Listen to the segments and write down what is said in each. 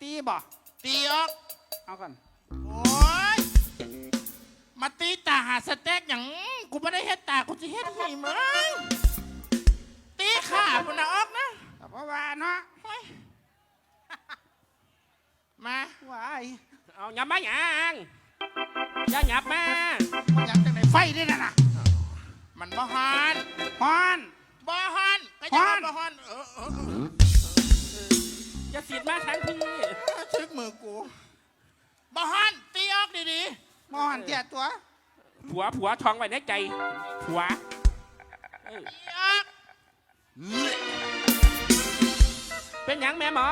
ตีบ่ตีออกเอากันโอ้ยมาตีตาหาสเต็กอย่างกูไม่ได้เฮ็ดตากูจะเฮ็ดให้มึงตีขาพุ่นนะออกนะแต่เพราะว่าเนาะเฮ้ยมาว้ายเอาหยับมาหยังอย่าหยับมามันยังจังไดไฟได้น่ะนะมันบ่ฮอนฮอนบ่ฮอนก็จะฮอนบ่ฮอนเออเออเอออย่าสีดมาทันทีทึกมือกู บ่ฮอนตีออกดีมอหันเตียตัวผัวผัวทองไว้ในใจ ผัวเออๆตีออกเป็นหยังแม่หมอ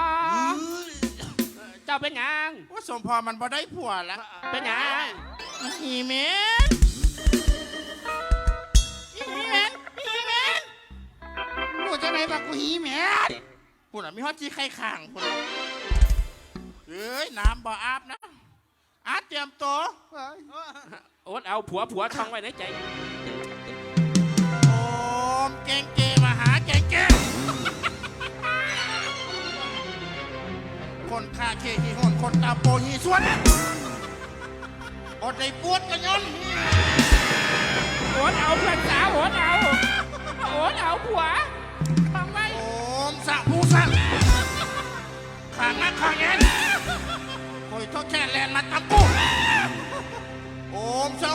เจ้าเป็นหยัง ว่าสมพรมันบ่ได้ผัวแล้วเป็นหยังหีเมนหีเมนหีเมนรู้จังไดบักกูหีแหมนคุณอะมีฮอตจีไข่ข่างคุณเอ้ยน้ำบ่อาบนะอา เตรียมตัวเฮ้ยโอ๊ตเอาผัวผัวทองไว้ในใจ โอมเก่งเกมาหาเก่งเกคนฆ่าเคฮีโหนคนตาโปฮีสวนอดได้ปวดกันยนโอ๊ตเอาเพื่อนสาวโอ๊ตเอาโอ๊ตเอาผัว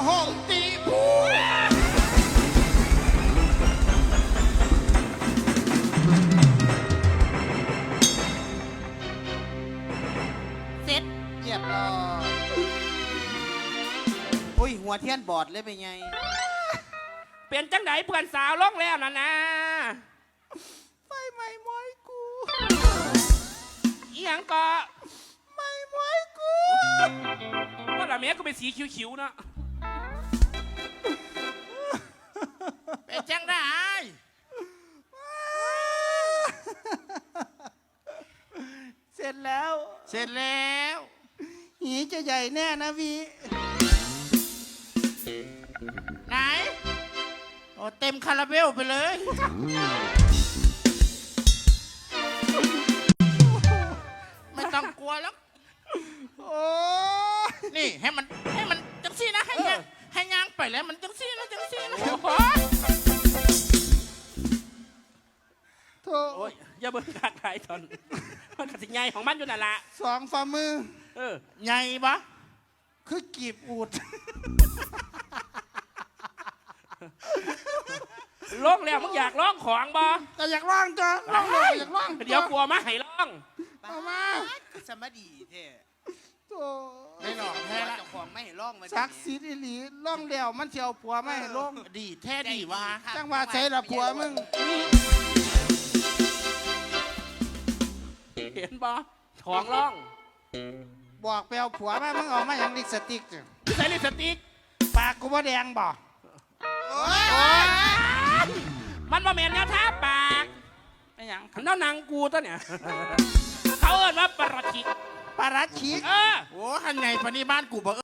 อมสะหงตีผู้เสร็จเรียบร้อยอุ้ย หัวเทียนบอดเลยเป็นไง เป็นจังไดเพื่อนสาวลงแล้วนะนะไฟไหม้มอยกูอีหยังก็ไหม้มอยกูว่าละเมียก็เป็นสีคิ้วๆเนาะ ร็จแล้ว เสร็จแล้วหีจะใหญ่แน่นะวีไหนโอ้เต็มคาราเบลไปเลย ไม่ต้องกลัวแล้ว โอ้ยนี่ให้มันให้มันจังซี่นะให้ยางให้ยางไปแล้วมันจังซี่นะจังซี่นะโอ้โหโถโอ้ยอย่าเบิ่งกากหลายตอนมันกสิใหญ่ของมันอยู่นั่นละสองฝ่ามือ เออใหญ่ปะคือกีบอูด ลงแล้วมึงอยากร้องของบ่ก็อยากล่างจ้ะล่างเลยอยากล่างเดี๋ยวกลัวมาให้ร้องเอามาสมดีเท่โถไม่หลอกแท้ละเจ้าของไม่ให้ร้องมาศักดิ์สิทธิ์อีหลีล่องเดียวมันเชียวผัวไม่ให้ลงดีแท้ดีวะจังว่าใส่ละผัวมึง เห็นบ่ของร้องบอกไปเอาผัวมามึงเอามาอย่างลิปสติกจ้ะใส่ลิปสติกปากกูว่าแดงบ่มันบ่แม่นแนวท่าปากไอ้หยังขันเท่านังกูตัวเนี่ยเขาเอิ้นว่าปรชิกปาราชิก เออ โอ้ขันไงปานนี้บ้านกูบอก